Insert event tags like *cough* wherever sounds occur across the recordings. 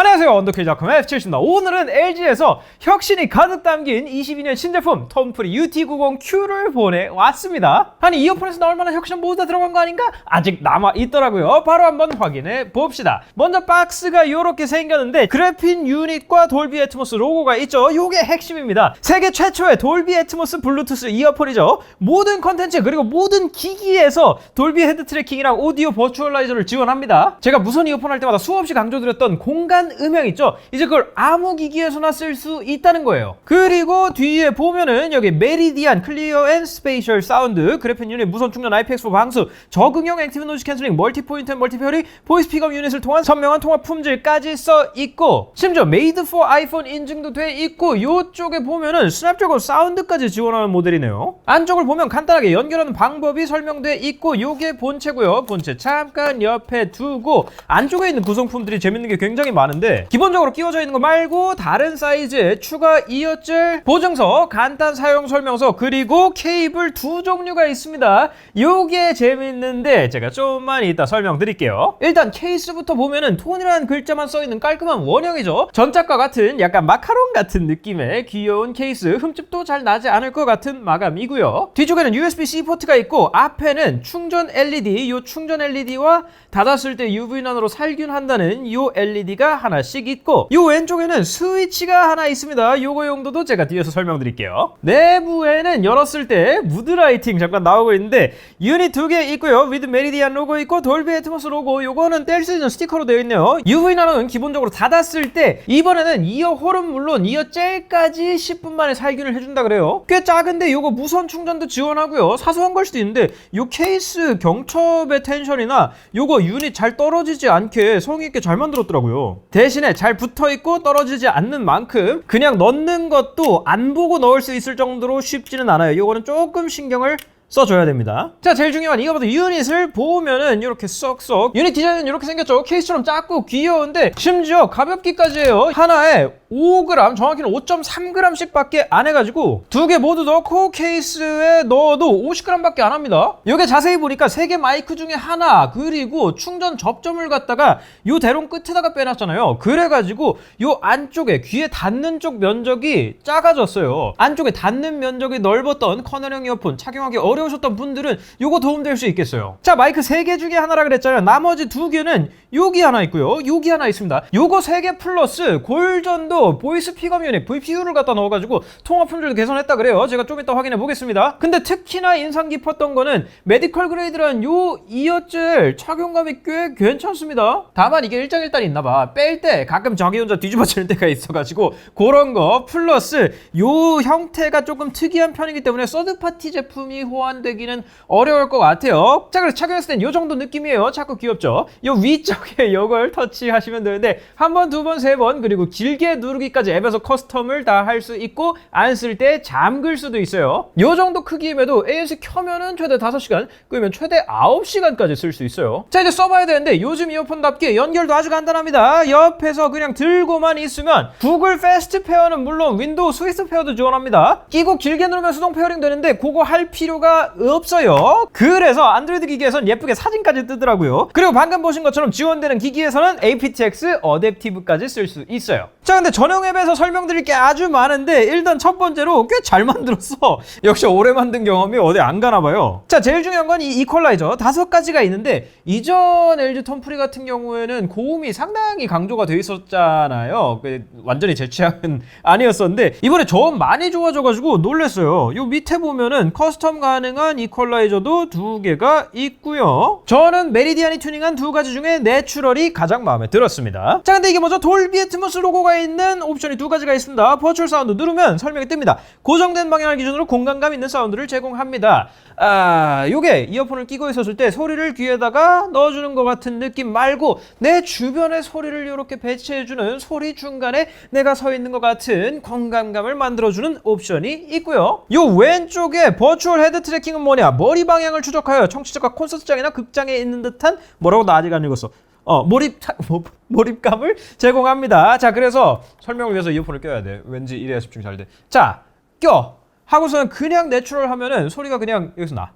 안녕하세요. 언더케이작컴의 F7입니다. 오늘은 LG에서 혁신이 가득 담긴 22년 신제품 톰프리 UT90Q를 보내왔습니다. 아니 이어폰에서 나올 만한 혁신 모두 다 들어간 거 아닌가? 아직 남아있더라고요. 바로 한번 확인해 봅시다. 먼저 박스가 이렇게 생겼는데 그래핀 유닛과 돌비 애트모스 로고가 있죠. 요게 핵심입니다. 세계 최초의 돌비 애트모스 블루투스 이어폰이죠. 모든 컨텐츠 그리고 모든 기기에서 돌비 헤드 트래킹이랑 오디오 버추얼라이저를 지원합니다. 제가 무선 이어폰 할 때마다 수없이 강조드렸던 공간 음향 있죠? 이제 그걸 아무 기기에서나 쓸 수 있다는 거예요. 그리고 뒤에 보면은 여기 메리디안 클리어 앤 스페이셜 사운드 그래핀 유닛 무선 충전 IPX4 방수 적응형 액티브 노이즈 캔슬링 멀티 포인트 앤 멀티 페어링 보이스 픽업 유닛을 통한 선명한 통화 품질까지 써 있고 심지어 메이드 포 아이폰 인증도 돼 있고 요쪽에 보면은 스냅드래곤 사운드까지 지원하는 모델이네요. 안쪽을 보면 간단하게 연결하는 방법이 설명돼 있고 요게 본체고요. 본체 잠깐 옆에 두고 안쪽에 있는 구성품들이 재밌는 게 굉장히 많은데 기본적으로 끼워져 있는 거 말고 다른 사이즈의 추가 이어질 보증서 간단 사용 설명서 그리고 케이블 두 종류가 있습니다. 요게 재밌는데 제가 좀만 이따 설명드릴게요. 일단 케이스부터 보면은 톤이라는 글자만 써있는 깔끔한 원형이죠. 전작과 같은 약간 마카롱 같은 느낌의 귀여운 케이스. 흠집도 잘 나지 않을 것 같은 마감이고요. 뒤쪽에는 USB-C 포트가 있고 앞에는 충전 LED 요 충전 LED와 닫았을 때 UV난으로 살균한다는 요 LED가 하나씩 있고 요 왼쪽에는 스위치가 하나 있습니다. 요거 용도도 제가 뒤에서 설명드릴게요. 내부에는 열었을 때 무드 라이팅 잠깐 나오고 있는데 유닛 두 개 있고요. 위드 메리디안 로고 있고 돌비 애트모스 로고 요거는 뗄 수 있는 스티커로 되어 있네요. UV 나노는 기본적으로 닫았을 때 이번에는 이어 홀은 물론 이어 젤까지 10분 만에 살균을 해준다 그래요. 꽤 작은데 요거 무선 충전도 지원하고요. 사소한 걸 수도 있는데 요 케이스 경첩의 텐션이나 요거 유닛 잘 떨어지지 않게 성의 있게 잘 만들었더라고요 대신에 잘 붙어 있고 떨어지지 않는 만큼 그냥 넣는 것도 안 보고 넣을 수 있을 정도로 쉽지는 않아요. 요거는 조금 신경을 써줘야 됩니다. 자, 제일 중요한 이거부터 유닛을 보면은 이렇게 쏙쏙 유닛 디자인은 이렇게 생겼죠. 케이스처럼 작고 귀여운데 심지어 가볍기까지 해요. 하나에 5g, 정확히는 5.3g씩 밖에 안 해가지고 두 개 모두 넣고 케이스에 넣어도 50g밖에 안 합니다. 이게 자세히 보니까 세 개 마이크 중에 하나 그리고 충전 접점을 갖다가 요 대롱 끝에다가 빼놨잖아요. 그래가지고 요 안쪽에 귀에 닿는 쪽 면적이 작아졌어요. 안쪽에 닿는 면적이 넓었던 커널형 이어폰 착용하기 어려 우셨던 분들은 요거 도움될 수 있겠어요. 자 마이크 세개 중에 하나라 그랬잖아요. 나머지 두 개는 여기 하나 있고요. 여기 하나 있습니다. 요거 세개 플러스 골전도 보이스 픽업 유닛 VPU를 갖다 넣어가지고 통화 품질도 개선했다 그래요. 제가 좀 이따 확인해 보겠습니다. 근데 특히나 인상 깊었던 거는 메디컬 그레이드란 요 이어질 착용감이 꽤 괜찮습니다. 다만 이게 일장일단이 있나봐. 뺄 때 가끔 자기 혼자 뒤집어지는 때가 있어가지고 그런 거 플러스 요 형태가 조금 특이한 편이기 때문에 서드파티 제품이 호환 되기는 어려울 것 같아요. 자 그래서 착용했을 땐요 정도 느낌이에요. 자꾸 귀엽죠? 요 위쪽에 *laughs* 요걸 터치하시면 되는데 한 번, 두 번, 세 번 그리고 길게 누르기까지 앱에서 커스텀을 다 할 수 있고 안 쓸 때 잠글 수도 있어요. 요 정도 크기임에도 ANC 켜면은 최대 5시간, 끄면 최대 9시간까지 쓸 수 있어요. 자 이제 써봐야 되는데 요즘 이어폰답게 연결도 아주 간단합니다. 옆에서 그냥 들고만 있으면 구글 패스트 페어는 물론 윈도우 스위스 페어도 지원합니다. 끼고 길게 누르면 수동 페어링 되는데 그거 할 필요가 없어요. 그래서 안드로이드 기기에선 예쁘게 사진까지 뜨더라고요. 그리고 방금 보신 것처럼 지원되는 기기에서는 aptX 어댑티브까지 쓸 수 있어요. 자 근데 전용 앱에서 설명드릴 게 아주 많은데 일단 첫 번째로 꽤 잘 만들었어. *laughs* 역시 오래 만든 경험이 어디 안 가나 봐요. 자 제일 중요한 건 이 이퀄라이저 다섯 가지가 있는데 이전 LG 톰프리 같은 경우에는 고음이 상당히 강조가 돼 있었잖아요. 그 완전히 제 취향은 *laughs* 아니었었는데 이번에 저음 많이 좋아져가지고 놀랬어요. 요 밑에 보면은 커스텀 가능 한 이퀄라이저도 두 개가 있고요. 저는 메리디안이 튜닝한 두 가지 중에 내추럴이 가장 마음에 들었습니다. 자 근데 이게 먼저 돌비 애트모스 로고가 있는 옵션이 두 가지가 있습니다. 버추얼 사운드 누르면 설명이 뜹니다. 고정된 방향을 기준으로 공간감 있는 사운드를 제공합니다. 아, 요게 이어폰을 끼고 있었을 때 소리를 귀에다가 넣어주는 것 같은 느낌 말고 내 주변의 소리를 이렇게 배치해주는 소리 중간에 내가 서 있는 것 같은 공간감을 만들어주는 옵션이 있고요. 요 왼쪽에 버추얼 헤드 트래킹은 뭐냐? 머리 방향을 추적하여 청취자가 콘서트장이나 극장에 있는 듯한 뭐라고 나 아직 안 읽었어. 어, 몰입, *laughs* 몰입감을 제공합니다. 자, 그래서 설명을 위해서 이어폰을 껴야 돼. 왠지 이래야 집중 잘 돼. 자, 껴! 하고서는 그냥 내추럴 하면은 소리가 그냥 여기서 나.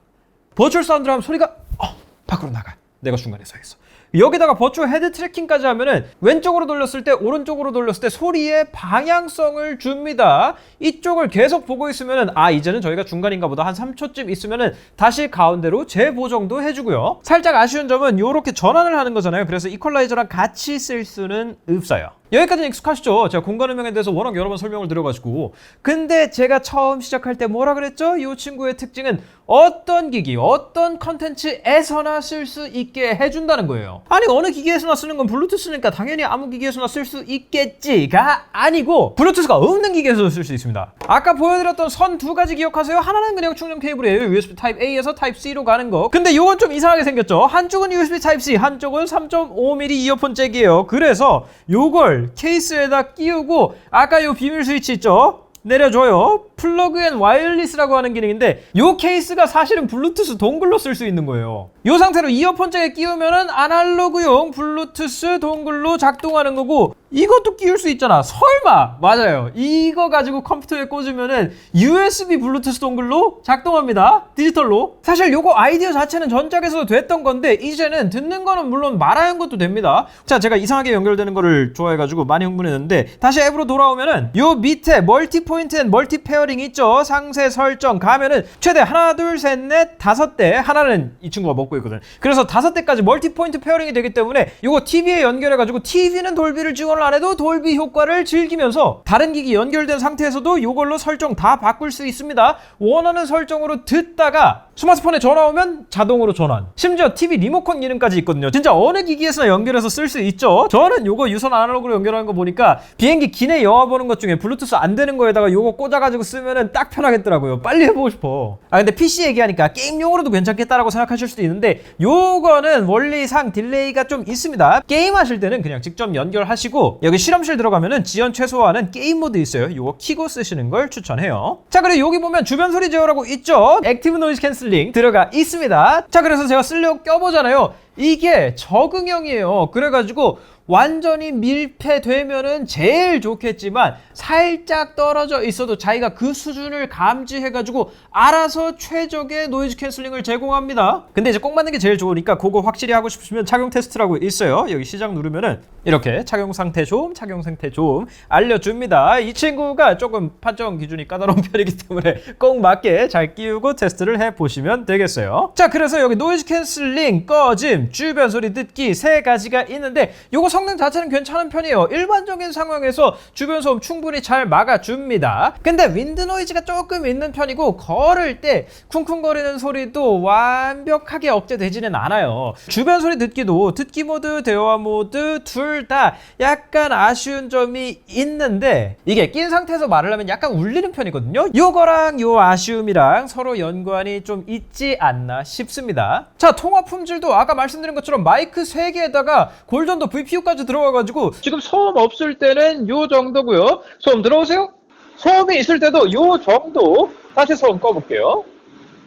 버추얼 사운드를 하면 소리가 어, 밖으로 나가. 내가 중간에 서 있어. 여기다가 버추얼 헤드 트래킹까지 하면은 왼쪽으로 돌렸을 때 오른쪽으로 돌렸을 때 소리의 방향성을 줍니다. 이쪽을 계속 보고 있으면은 아 이제는 저희가 중간인가 보다 한 3초쯤 있으면은 다시 가운데로 재보정도 해주고요. 살짝 아쉬운 점은 이렇게 전환을 하는 거잖아요. 그래서 이퀄라이저랑 같이 쓸 수는 없어요. 여기까지는 익숙하시죠? 제가 공간 음향에 대해서 워낙 여러 번 설명을 드려가지고 근데 제가 처음 시작할 때 뭐라 그랬죠? 이 친구의 특징은 어떤 기기, 어떤 컨텐츠에서나 쓸 수 있게 해준다는 거예요. 아니 어느 기기에서나 쓰는 건 블루투스니까 당연히 아무 기기에서나 쓸 수 있겠지가 아니고 블루투스가 없는 기기에서도 쓸 수 있습니다. 아까 보여드렸던 선 두 가지 기억하세요? 하나는 그냥 충전 케이블이에요. USB Type A에서 Type C로 가는 거. 근데 이건 좀 이상하게 생겼죠? 한쪽은 USB Type C, 한쪽은 3.5mm 이어폰 잭이에요. 그래서 요걸 케이스에다 끼우고 아까 요 비밀 스위치 있죠? 내려줘요. 플러그 앤 와이어리스라고 하는 기능인데 요 케이스가 사실은 블루투스 동글로 쓸 수 있는 거예요. 요 상태로 이어폰 잭에 끼우면은 아날로그용 블루투스 동글로 작동하는 거고 이것도 끼울 수 있잖아. 설마 맞아요. 이거 가지고 컴퓨터에 꽂으면은 USB 블루투스 동글로 작동합니다. 디지털로. 사실 요거 아이디어 자체는 전작에서도 됐던 건데 이제는 듣는 거는 물론 말하는 것도 됩니다. 자, 제가 이상하게 연결되는 거를 좋아해가지고 많이 흥분했는데 다시 앱으로 돌아오면은 요 밑에 멀티 포인트 앤 멀티 페어링 있죠. 상세 설정 가면은 최대 하나, 둘, 셋, 넷, 다섯 대 하나는 이 친구가 먹고 있거든. 그래서 다섯 대까지 멀티 포인트 페어링이 되기 때문에 요거 TV에 연결해가지고 TV는 돌비를 지원을 안 해도 돌비 효과를 즐기면서 다른 기기 연결된 상태에서도 요걸로 설정 다 바꿀 수 있습니다. 원하는 설정으로 듣다가 스마트폰에 전화 오면 자동으로 전환. 심지어 TV 리모컨 기능까지 있거든요. 진짜 어느 기기에서나 연결해서 쓸 수 있죠. 저는 요거 유선 아날로그로 연결하는 거 보니까 비행기 기내 영화 보는 것 중에 블루투스 안 되는 거에다가 요거 꽂아가지고 쓰면은 딱 편하겠더라고요. 빨리 해보고 싶어. 아 근데 PC 얘기하니까 게임용으로도 괜찮겠다라고 생각하실 수도 있는데 요거는 원리상 딜레이가 좀 있습니다. 게임 하실 때는 그냥 직접 연결하시고 여기 실험실 들어가면은 지연 최소화하는 게임 모드 있어요. 요거 키고 쓰시는 걸 추천해요. 자 그리고 여기 보면 주변 소리 제어라고 있죠. 액티브 노이즈 캔슬 링 들어가 있습니다. 자 그래서 제가 쓰려고 껴보잖아요. 이게 적응형이에요. 그래가지고 완전히 밀폐되면은 제일 좋겠지만 살짝 떨어져 있어도 자기가 그 수준을 감지해가지고 알아서 최적의 노이즈 캔슬링을 제공합니다. 근데 이제 꼭 맞는 게 제일 좋으니까 그거 확실히 하고 싶으시면 착용 테스트라고 있어요. 여기 시작 누르면은 이렇게 착용 상태 좀, 착용 상태 좀 알려줍니다. 이 친구가 조금 판정 기준이 까다로운 *laughs* 편이기 때문에 꼭 맞게 잘 끼우고 테스트를 해보시면 되겠어요. 자, 그래서 여기 노이즈 캔슬링, 꺼짐, 주변 소리 듣기 세 가지가 있는데 요거 성능 자체는 괜찮은 편이에요. 일반적인 상황에서 주변 소음 충분히 잘 막아줍니다. 근데 윈드 노이즈가 조금 있는 편이고 걸을 때 쿵쿵거리는 소리도 완벽하게 억제되지는 않아요. 주변 소리 듣기도 듣기 모드, 대화 모드 둘 다 약간 아쉬운 점이 있는데 이게 낀 상태에서 말을 하면 약간 울리는 편이거든요. 요거랑 요 아쉬움이랑 서로 연관이 좀 있지 않나 싶습니다. 자, 통화 품질도 아까 말씀드린 것처럼 마이크 3개에다가 골전도 VPU 까지 들어가가지고 지금 소음 없을 때는 요 정도고요. 소음 들어오세요? 소음이 있을 때도 요 정도. 다시 소음 꺼볼게요.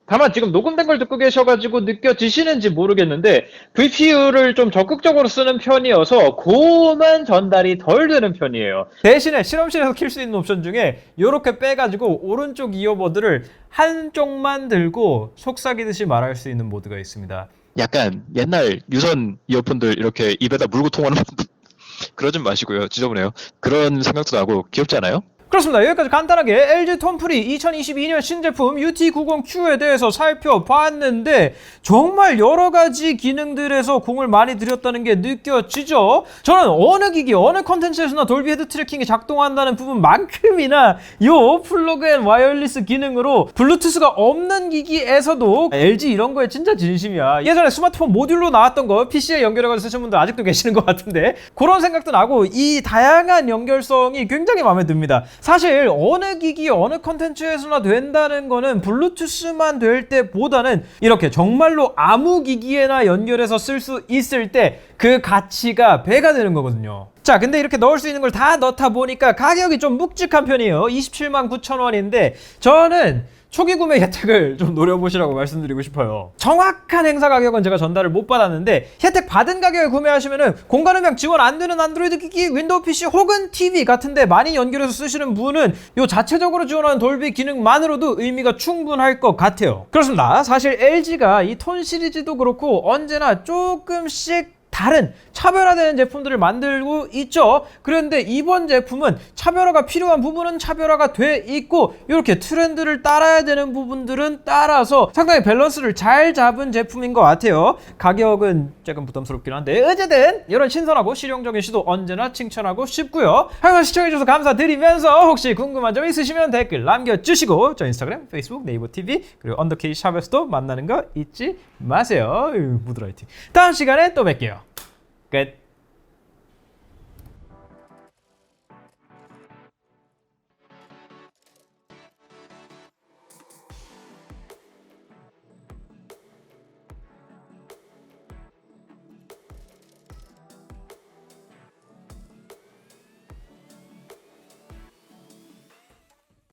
다만 지금 녹음된 걸 듣고 계셔가지고 느껴지시는지 모르겠는데 VPU를 좀 적극적으로 쓰는 편이어서 고만 전달이 덜 되는 편이에요. 대신에 실험실에서 킬 수 있는 옵션 중에 이렇게 빼가지고 오른쪽 이어버드를 한쪽만 들고 속삭이듯이 말할 수 있는 모드가 있습니다. 약간 옛날 유선 이어폰들 이렇게 입에다 물고 통하는 *laughs* 그러지 마시고요. 지저분해요. 그런 생각도 나고 귀엽지 않아요? 그렇습니다. 여기까지 간단하게 LG 톰프리 2022년 신제품 UT90Q에 대해서 살펴봤는데 정말 여러 가지 기능들에서 공을 많이 들였다는 게 느껴지죠. 저는 어느 기기, 어느 컨텐츠에서나 돌비 헤드 트래킹이 작동한다는 부분만큼이나 요 플러그 앤 와이어리스 기능으로 블루투스가 없는 기기에서도 LG 이런 거에 진짜 진심이야. 예전에 스마트폰 모듈로 나왔던 거 PC에 연결해가지고 쓰신 분들 아직도 계시는 것 같은데 그런 생각도 나고 이 다양한 연결성이 굉장히 마음에 듭니다. 사실 어느 기기 어느 컨텐츠에서나 된다는 거는 블루투스만 될 때보다는 이렇게 정말로 아무 기기에나 연결해서 쓸 수 있을 때 그 가치가 배가 되는 거거든요. 자, 근데 이렇게 넣을 수 있는 걸 다 넣다 보니까 가격이 좀 묵직한 편이에요. 27만 9천 원인데 저는 초기 구매 혜택을 좀 노려보시라고 말씀드리고 싶어요. 정확한 행사 가격은 제가 전달을 못 받았는데 혜택 받은 가격에 구매하시면은 공간 음향 지원 안 되는 안드로이드 기기, 윈도우 PC 혹은 TV 같은데 많이 연결해서 쓰시는 분은 요 자체적으로 지원하는 돌비 기능만으로도 의미가 충분할 것 같아요. 그렇습니다. 사실 LG가 이 톤 시리즈도 그렇고 언제나 조금씩 다른 차별화되는 제품들을 만들고 있죠. 그런데 이번 제품은 차별화가 필요한 부분은 차별화가 돼 있고 이렇게 트렌드를 따라야 되는 부분들은 따라서 상당히 밸런스를 잘 잡은 제품인 것 같아요. 가격은 조금 부담스럽긴 한데 어쨌든 이런 신선하고 실용적인 시도 언제나 칭찬하고 싶고요. 항상 시청해주셔서 감사드리면서 혹시 궁금한 점 있으시면 댓글 남겨주시고 저 인스타그램, 페이스북, 네이버 TV 그리고 언더케이 샵에서도 만나는 거 잊지 마세요. 으, 무드라이팅. 다음 시간에 또 뵐게요. 끝.